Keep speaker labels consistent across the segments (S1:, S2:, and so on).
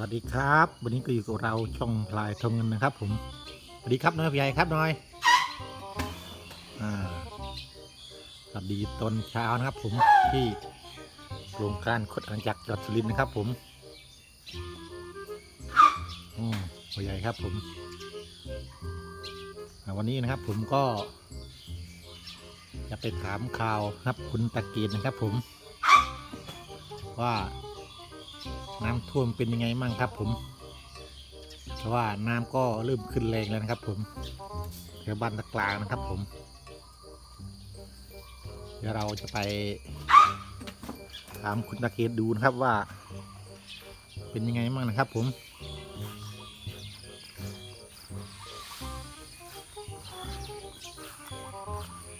S1: วัสดีครับ วันนี้ก็อยู่กับเราช่องพลายทองเงินนะครับ ผมสวัสดีครับน้อยพี่ใหญ่ครับน้อยอ่าสวัสดีตอนเช้านะครับ ผมที่โรงการขดอาณาจักรจังหวัดสุรินทร์นะครับ ผมอืมพ่อใหญ่ครับ ผมวันนี้นะครับ ผมก็ จะไปถามข่าวครับ คุณตะเกียนนะครับ ผม ว่า น้ำท่วมเป็นยังไงมั่งครับ ผมเพราะว่าน้ำก็เริ่มขึ้นแรงแล้วนะครับ ผมแถวบ้านตะกลางนะครับ ผม เดี๋ยวเราจะไปถามคุณตะเกียดูนะครับว่า เป็นยังไงมั่งนะครับ ผม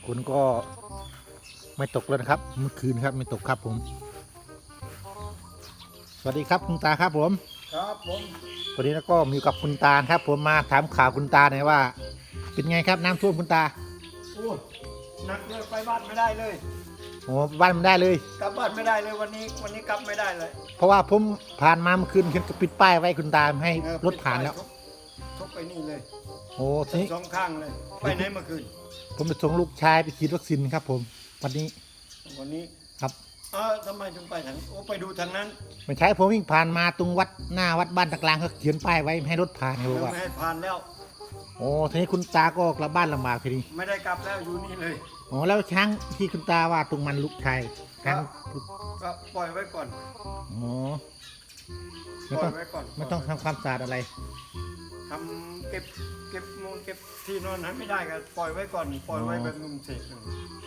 S1: คุณก็ไม่ตกแล้วนะครับ เมื่อคืนครับไม่ตกครับผม สวัสดีครับคุณตาครับผม
S2: ครับผม
S1: วันนี้แล้วก็มีอยู่กับคุณตาครับ ผมมาถามข่าวคุณตาหน่อยว่า เป็นไงครับน้ำท่วมคุณตา
S2: โอ้หนักเลยไปบ้านไม่ได้เลย
S1: โอ้บ้านมันได้เลย
S2: กลับบ้านไม่ได้เลยวันนี้วันนี้กลับไม่ได้เลย
S1: เพราะว่าผมผ่านมาเมื่อคืนเห็นก็ปิดป้ายไว้คุณตาไม่ให้
S2: เออ
S1: รถผ่านแล้ว
S2: ทุบทุบไปนี่เลย
S1: โอ้ทีนี้
S2: สองข้างเลยไปไหนเมื่อคืน
S1: ผมไปส่งลูกชายไปฉีดวัคซีนครับ ผมวันนี้
S2: วันนี้
S1: ครับ
S2: เออทำไมถึงไปทางโอ้ไปดูทางนั้น
S1: ไม่ใช่ผมวิ่งผ่านมาตรงวัดหน้าวัดบ้านตะกลางเขาเขียนป้ายไว้ไม่ให้รถผ่านเขา
S2: เดี๋
S1: บ
S2: ย
S1: อก
S2: ว
S1: ว่า
S2: ไม่ให้ผ่านแล้ว
S1: โอ้ทีนี้คุณตาก็กลับบ้านลำบากทีนี้
S2: ไม่ได้กลับแล้วอยู่นี่เลย
S1: โอ้แล้วช้างที่คุณตาว่าตรงมันลูกชายช้างลูก
S2: ก็ปล่อยไว้ก่อน
S1: โอ้
S2: ป
S1: ไม่
S2: ล่อ
S1: ต้อยง
S2: ไว้ก่อน
S1: ไม่ต้องทำความสะอาดอะไร
S2: ทำเก็บเก็บมูลเก็บที่นอนนั้นไม่ได้ก็ปล่อยไว้ก่อนปล่อยไว้แบบนุ่มเสก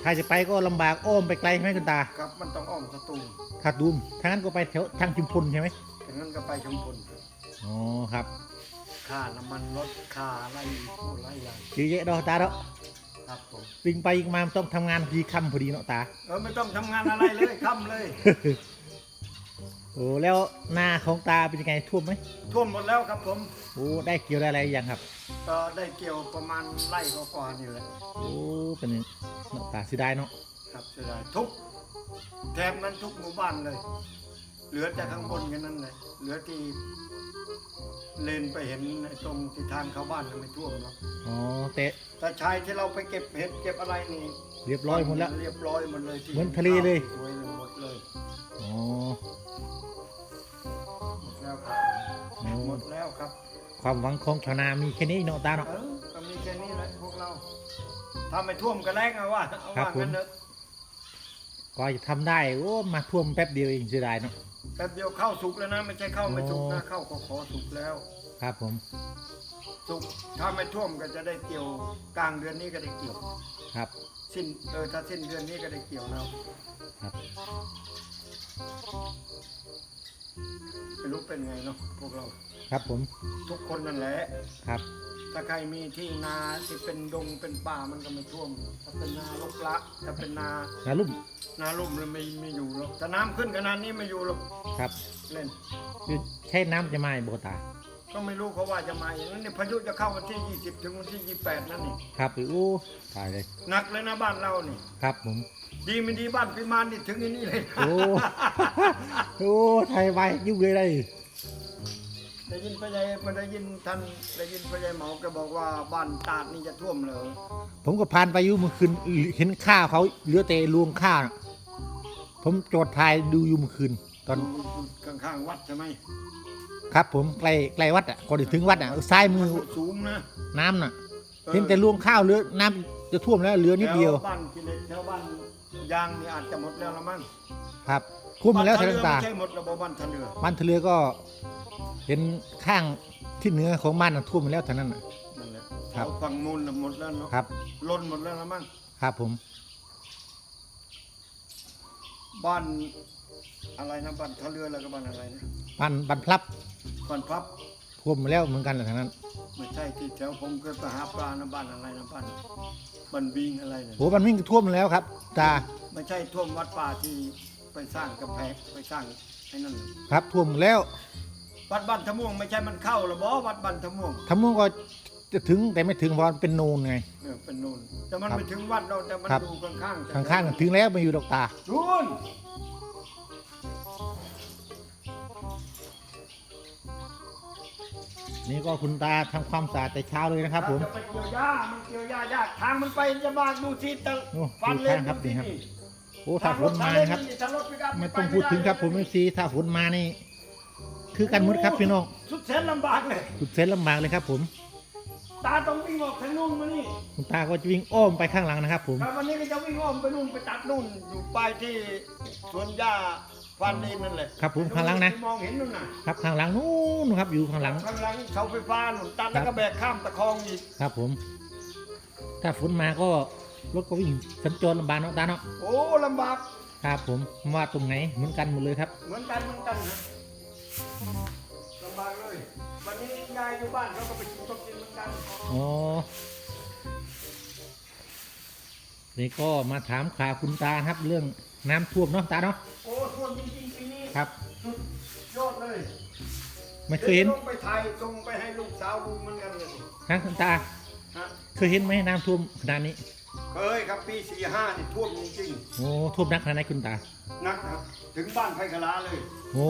S1: ถ้าจะไปก็ลำบากอ้อมไปไกลใช่ไหมคุณตา
S2: ครับมันต้องอ้อมสตูม
S1: ถ้าดูมถ้างั้นก็ไปแถวทางชุมพลใช่ไหม
S2: ดังนั้นก็ไปชุมพล
S1: อ๋อครับ
S2: ค่าน้ำมันรถค่าอะไรโอ้หลายอย่าง
S1: เยอะแยะเนาะตาเนาะ
S2: ครับผม
S1: วิ่งไปวิ่งมาต้องทำงานพอดีค่ำพอดีเนาะตา
S2: เออไม่ต้องทำงานอะไรเลยค่ำเลย
S1: โอ้แล้วหน้าของตาเป็นยังไงท่วมไหม
S2: ท่วมหมดแล้วครับผม
S1: โอ้ได้เกี่ยวได้อะไรยังครับ
S2: ก็ได้เกี่ยวประมาณไร่กว่าๆนี่แหละ
S1: โอ้เป็นเนาะตาเสียดายเนาะ
S2: ครับเสียดายทุกแถบนั้นทุกหมู่บ้านเลย เหลือแต่ข้างบนแค่นั้นเลยเหลือที่เลนไปเห็นในตรงที่ทางเข้าบ้านน่ะไม่ท่วมหรอก
S1: อ๋อแต่
S2: แต่ชายที่เราไปเก็บเห็ดเก็บอะไรนี่
S1: เรียบร้อยหมดแล้ว
S2: เรียบร้อยหมดเลยที่
S1: เหมือนทะเลเลย
S2: สวยหมดเลย
S1: อ๋อ
S2: หมด แล้วครับ
S1: โอ้
S2: หมดแล้วครับ
S1: ความหวังของชาวนามีแค่นี้เนาะตาเนาะ
S2: เออก็มีแค่นี้แหละพวกเราถ้าไม่ท่วมก็แรงเอาว่าเอา
S1: ครับ
S2: ว่า
S1: ผม
S2: กันเถอะ
S1: ก็จะทำได้โอ้มาท่วมแป๊บเดียวเองเสียดายเนาะ
S2: แป๊บเดียวเข้าสุกแล้วนะ ไม่ใช่เข้าไม่สุกนะ
S1: โอ้
S2: เข้าก็ขอสุกแล้ว
S1: ครับผม
S2: สุกถ้าไม่ท่วมก็จะได้เกี่ยวกลางเดือนนี้ก็ได้เกี่ยว
S1: ครับ
S2: สิ้นเออถ้าสิ้นเดือนนี้ก็ได้เกี่ยวแล้ว
S1: ครับ
S2: ไม่รู้เป็นไงเนาะพวกเรา
S1: ครับผม
S2: ทุกคนนั่นแหละ
S1: ครับ
S2: ถ้าใครมีที่นาที่เป็นดงเป็นป่ามันก็ไม่ท่วม ถ้าเป็นนาลกละถ้าเป็นนา
S1: นาลุ่ม
S2: นาลุ่มเลยไม่ไม่อยู่หรอกถ้าน้ำขึ้นขนาดนี้ไม่อยู่หรอก
S1: ครับ
S2: เล่น
S1: คือใช้น้ำจะมาโบตา
S2: ก็ไม่รู้เขาว่าจะมาอย่างนั้นเนี่ยพายุจะเข้าวันที่ 20 ถึงวันที่ 28 นั่นนี่
S1: ครับอู้ตายเลย
S2: หนักเลยนะบ้านเรานี่
S1: ครับผม
S2: ดีไม่ดีบ้านพิมานนี่ถึงอันนี้เลยนะ
S1: โอ้ โอ้ไทยไว้ยุ่งเลยได้
S2: ได้ยินพระยายมาได้ยินท่านได้ยินพระยายเหมาแกบอกว่าบ้านตาดนี่จะท่วมเลย
S1: ผมก็ผ่านไปอยู่เมื่อคืนเห็นข้าวเขาเหลือแต่รวงข้าวน่ะผมโจดทายดูอยู่เมื่อคืน ตอน
S2: ข้างๆวัดใช่ไหม
S1: ครับ ผมใกล้ใกล้วัดอะก่อนจะถึงวัดอะซ้ายมือ
S2: สูงนะ
S1: น้ำน่ะ เห็นแต่รวงข้าวเหลือน้ำจะท่วมแล้วเหลือนิดเดียว
S2: แถบ้านกิเลสแถวบ้าน ยางนี่อาจจะหมดแล้วละมั้ง
S1: ครับท่วมมาแล้ว
S2: บ้
S1: ทานง
S2: เรือ
S1: ตา
S2: ไม่ใช่หมดระบบบ้านทันเรือ
S1: บ้านทะเลก็เห็นข้างที่เหนือของบ้านน่ะท่วมมาแล้วเท่านั้นน่ะ
S2: นั่นแหละ
S1: ครับ
S2: เอาฝั่งมูลน่ะหมดแล้วเนาะ
S1: ครับ
S2: ล้นหมดแล้วละมั้ง
S1: ครับผม
S2: บ้านอะไรนะบ้านท่าเรือแล้วก็บ้านอะไรนะ
S1: บ้านบ้านพลับ
S2: บ้านพับ
S1: ท่วมมาแล้วเหมือนกันแหละทางนั้น
S2: ไม่ใช่ที่แถวผมเคยไปหาปลานะบ้านอะไรนะบ้านบ้านบิงอะไรเนี่ย
S1: โหมันวิ่งท่วมมาแล้วครับตา
S2: ไม่ใช่ท่วมวัดป่าที่ไปสร้างกำแพงไปสร้างไอ้นั่นน่ะ
S1: ครับท่วมแล้ว
S2: วัดบ้านทะม่วงไม่ใช่มันเข้าหรอบ่วัดบ้านทะม่วง
S1: ทำมุ่งก็จะถึงแต่ไม่ถึงเพราะมันเป็นโนนไง
S2: เออเป็นนูนแต่มัน
S1: ครับ
S2: ไม่ถึงวัดเราแต่มัน
S1: ครับ
S2: อยู่ข้างๆแต่
S1: ข้างๆกันถึงแล้วไมาอยู่ดอกตา
S2: นูน
S1: นี่ก็คุณตาทำความสะอาดแต่เช้าเลยนะครับผม
S2: จะไปเกี่ยวหญ้ามันเกี่ยวหญ้ายากทางมันไปจะบ้านดูที่ตะ
S1: โอ้
S2: ฟัน
S1: ดู
S2: เล่น
S1: ทางครับ
S2: ดูที่
S1: นี่ครับ
S2: นี่
S1: โอ้ถ้าฝนมานะครับ
S2: ถ้ารถปิกอัพ
S1: ไม่ต้องพูดถึงครับผมเอฟซีถ้าฝนมานี่ คือกันหมุดครับพี่น้อง
S2: สุดแสนลำบากเลย
S1: สุดเซนลำบากเลยครับผม
S2: ตาต้องวิ่งออกทางนู่นมานี่
S1: คุณตาก็จะวิ่งอ้อมไปข้างหลังนะครับผม
S2: ครับวันนี้ก็จะวิ่งอ้อมไปนู่นไปตัดนู่นอยู่ปลายที่สวนหญ้า ฟันดินนั่นแหละ
S1: ครับผมข้างหลังนะ
S2: มองเห็นนู่นน่ะ
S1: ครับข้างหลังนู้นครับอยู่ข้างหลัง
S2: ข้างหลังเสาไฟฟ้าหนุนตัดแล้วก็แบกข้ามตะคองอีก
S1: ครับผม ถ้าฝนมาก็รถก็วิ่งสัญจรลำบากเนาะตาเนาะ
S2: โอ้ลำบาก
S1: ครับผมว่าตรงไหนเหมือนกันหมดเลยครับ
S2: เหมือนกันเหมือนกันนะลำบากเลย วันนี้ยายอยู่บ้านเขาก็ไปกินต้มกินเหมือนกัน
S1: อ๋อนี่ก็มาถามข่าวคุณตาครับเรื่องน้ำท่วมเนาะตาเนาะ
S2: โอ้ท่วม จริงๆปีนี้
S1: ครับ
S2: สุดยอดเลย
S1: ไม่เคยเห็น
S2: ดี๋วต้องไปถ่ายส่งไปให้ลูกสาวดูเหมือนกันเลย
S1: นะคุณตา
S2: ฮะ
S1: เคยเห็นไหมน้ำท่วมขนาดนี้
S2: เคยครับปีสี่ห้านี่ท่วมจริง
S1: โอ้ท่วมหนักขนาดไหนคุณตา
S2: ๆนักครับ ถึงบ้านไผ่กะลาเลย
S1: โอ้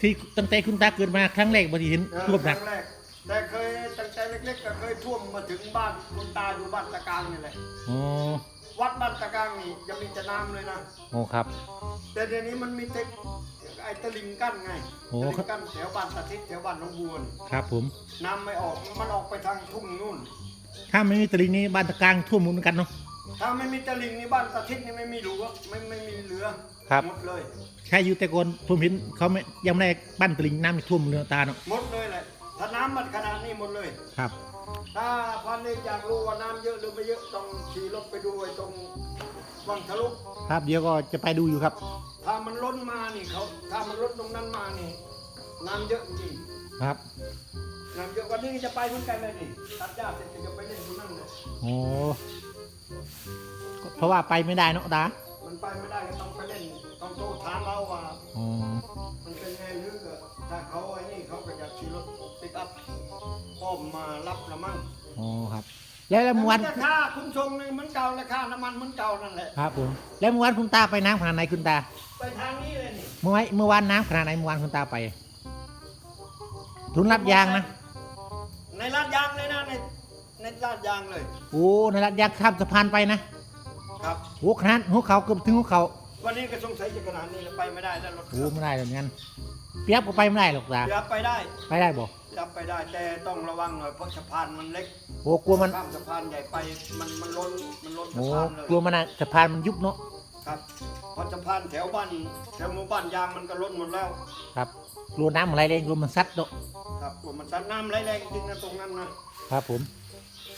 S1: ที่ตั้งแต่คุณตาเกิดมาครั้งแรกบ่ที่เห็นท่วมหนัก
S2: ครั้งแรก แต่เคยตั้งแต่เล็กๆก็เคยท่วมมาถึงบ้านคุณตาอยู่บ้านตะกลางนี่แหละ
S1: โอ้
S2: วัดบ้านตะกลางนี่ยังมีแต่น้ำเลยนะ
S1: โอ้ครับ
S2: แต่เดี๋ยวนี้มันมีเทคไอ้ตะลิงกั้นไง
S1: โอ้
S2: ตะลิงกั้นแถวบ้านตะทิศแถวบ้านหน้องบัวนี่
S1: ครับผม
S2: น้ำไม่ออกมันออกไปทางทุ่งนู่น
S1: ถ้าไม่มีตลิ่งนี้บ้านตะกลางท่วมหมดเหมือนกันเนาะ
S2: ถ้าไม่มีตะลิงนี่บ้านตะทิศนี่ไม่มีหลัวไม่ไม่มีเหลือ
S1: ครับ
S2: หมดเลย
S1: ใช่อยู่แต่ก่อนผมเห็นเขาไม่ยังไม่ได้บ้านตลิ่งน้ำไม่ท่วมเรือตาเนาะ
S2: หมดเลยแหละถ้าน้ำมันขนาดนี้หมดเลย
S1: ครับ
S2: ถ้าพันเอกอยากรู้ว่าน้ำเยอะหรือไม่เยอะต้องขี่รถไปดูไอ้ตรงวังทะลุ
S1: ครับเดี๋ยวก็จะไปดูอยู่ครับ
S2: ถ้ามันล้นมานี่เขาถ้ามันล้นตรงนั้นมานี่น้ำเยอะจริง
S1: ครับ
S2: น้ำเยอะวันนี้จะไปเหมือนกันเลยนี่ตัดหญ้าเสร็จก็จะไปเล่นที่นั่นเลย
S1: โอ้ก็เพราะว่าไปไม่ได้เนาะตา
S2: มันไปไม่ได้ก็ต้องไปเล่นต้องโทรถามเรา
S1: อ้อ
S2: มมารับละมั่ง
S1: อ๋อครับ แล้วแล้วเมื่อวาน
S2: แต่ค่าคุ้มชงนี่เหมือนเก่าและค่าน้ำมันเหมือนเก่านั่นแหละ
S1: ครับผมแล้วเมื่อวานคุณตาไปน้ำขนาดไหนคุณตา
S2: ไปทางนี้เลยนี่
S1: เมื่อวานเมื่อวานน้ำขนาดไหนเมื่อวานคุณตาไปทุนรับยางนะ
S2: ในลาดยางเลยนะในในลาดยางเลย
S1: โอ้ในรับยางข้ามสะพานไปนะครับ โอ้ขนาดหัวเขาเกือบถึงหัวเขา
S2: วันนี้ก็สงสัยจะขนาดนี้แล้วไปไม่ได้แล้วรถ
S1: โอ้ไม่ได้แบบนั้นเปียบก็ไปไม่ได้หรอกตา
S2: ยับไปได้
S1: ไปได้บ่
S2: ยับไปได้แต่ต้องระวังหน่อยเพราะสะพานมันเล็ก
S1: โอ้กลัวมัน
S2: ข้ามสะพานใหญ่ไปมันมันล้นมันล้นสะ
S1: โอ้
S2: พานเลย
S1: กลัวมันอะสะพานมันยุบเนาะ
S2: ครับเพราะสะพานแถวบ้านแถวหมู่บ้านยางมันก็ล้นหมดแล้ว
S1: ครับกลัวน้ำอะไรแรงกลัวมันซัดเนาะ
S2: ครับกลัวมันซัดน้ำไหลแรงจริงนะตรงนั้นนะครับ
S1: ผม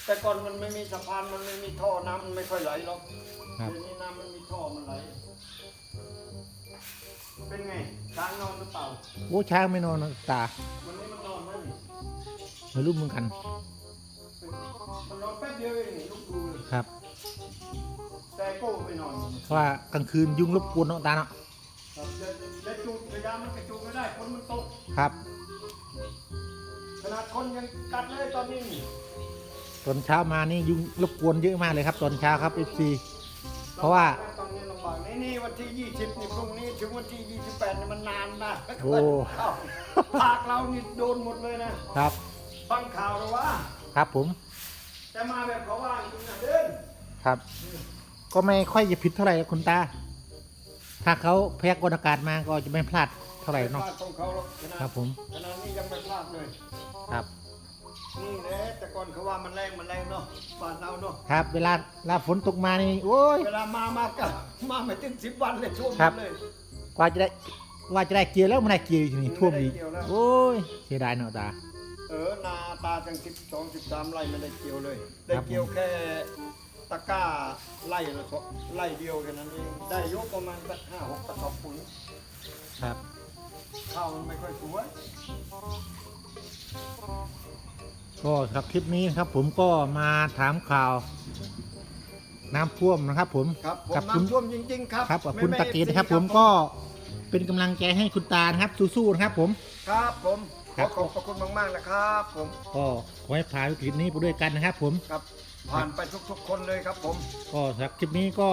S2: แต่ก่อนมันไม่มีสะพานมันไม่มีท่อน้ำมันไม่ค่อยไหลหรอก
S1: ครับ
S2: เดี๋ยวนี้น้ำมันมีท่อมันไหล เป็นไงช้างนอนหรือเปล่า
S1: โอ้ช้างไม่นอนนะตา
S2: วันนี้มันนอนไหมนี่
S1: ไม่รู้เหมือนกัน
S2: มันนอนแป๊บเดียวเองนี่ลูกดูเลย
S1: ครับ
S2: แต่โก้ไม่นอน
S1: เพราะว่ากลางคืนยุงรบกวนเนาะตาเนาะ
S2: ครับจะจะจูดพยายามมันจะจูดไม่ได้คนมันตก
S1: ครับ
S2: ขนาดคนยังกัดเลยตอนนี้นี่
S1: ตอนเช้ามานี่ยุงรบกวนเยอะมากเลยครับ ตอนเช้าครับ FC เพราะว่า
S2: ตอนนี้ลำบากนี่นี่วันที่ 20นี่พรุ่งนี้ถึงวันที่ 28นี่มันนานนะ
S1: โอ้
S2: เข้าภาคเรานี่โดนหมดเลยนะครับ ฟังข่าวแล้วว่า
S1: ครับผม
S2: จะมาแบบเขาว่าจริงนะเดิน
S1: ครับ ก็ไม่ค่อยจะผิดเท่าไหร่คุณตา ถ้าเขาพยากรณ์อากาศมาก็จะไม่พลาดเท่าไหร่
S2: ไม่
S1: เนาะ
S2: พลาดของเขาหรอกขนาด
S1: ครับผม
S2: ขนาดนี้ยังไม่พลาดเลย
S1: ครับ
S2: นี่แหละแต่ก่อนเขาว่ามันแรงมันแรงเนาะบ้านเราเนาะ
S1: ครับ เวลาเวลาฝนตกมานี่โอ้ย
S2: เวลามามากก็มาไม่ถึงสิบวันเลยท่วมหม
S1: ครับ
S2: ดเลย
S1: กว่าจะได้กว่าจะได้เกียร์แล้วไม่ได้เกียร์อยู่นี่ท่วมอีก
S2: ไม่ได้เกี่ยวแล้ว
S1: โอ้ยเสียดายเนาะตา
S2: เออนาตาทั้งสิบสองสิบสามไร่ไม่ได้เกี่ยวเลย ได้
S1: ครับ
S2: เกี่ยวแค่ตะกร้าไร่ละสองไร่เดียวแค่นั้นเองได้ยกประมาณสักห้าหกกระสอบปุ๋ย
S1: ครับ
S2: ข้าวมันไม่ค่อยสวย
S1: ก็ครับคลิปนี้นะครับ ผมก็มาถามข่าว น้ำท่วมนะครับ ผม
S2: ครับผม
S1: กับคุณ
S2: น้ำท่วมจริง ๆ ครับ
S1: ครับกับคุณ
S2: ไม่
S1: ตะ
S2: ไม่
S1: เกียรตินะครับ
S2: FC
S1: ผมก็เป็นกำลังใจให้คุณตานะครับสู้ๆนะครับ ผม
S2: ครับผม ขอขอบพระคุณมากๆนะครับ ผม
S1: ก็ขอให้ผ่านวิกฤตนี้ไปด้วยกันนะครับ ผม
S2: ครับผ่านไปทุก ๆ คนเลยครับ ผม
S1: ก็ครับคลิปนี้ก็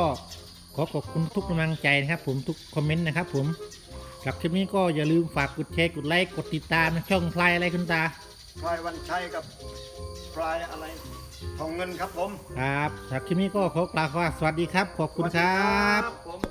S1: ขอขอบคุณทุกกำลังใจนะครับ ผมทุกคอมเมนต์นะครับ ผมครับคลิปนี้ก็อย่าลืมฝากกดแชร์กดไลค์กดติดตามช่องพลายอะไรคุณตา
S2: พลายวันชัยกับพลายอะไรทองเงินครับผม
S1: ครับครับคลิปนี้ก็ขอกล่าวว่าสวัสดีครับ ขอบคุณครับ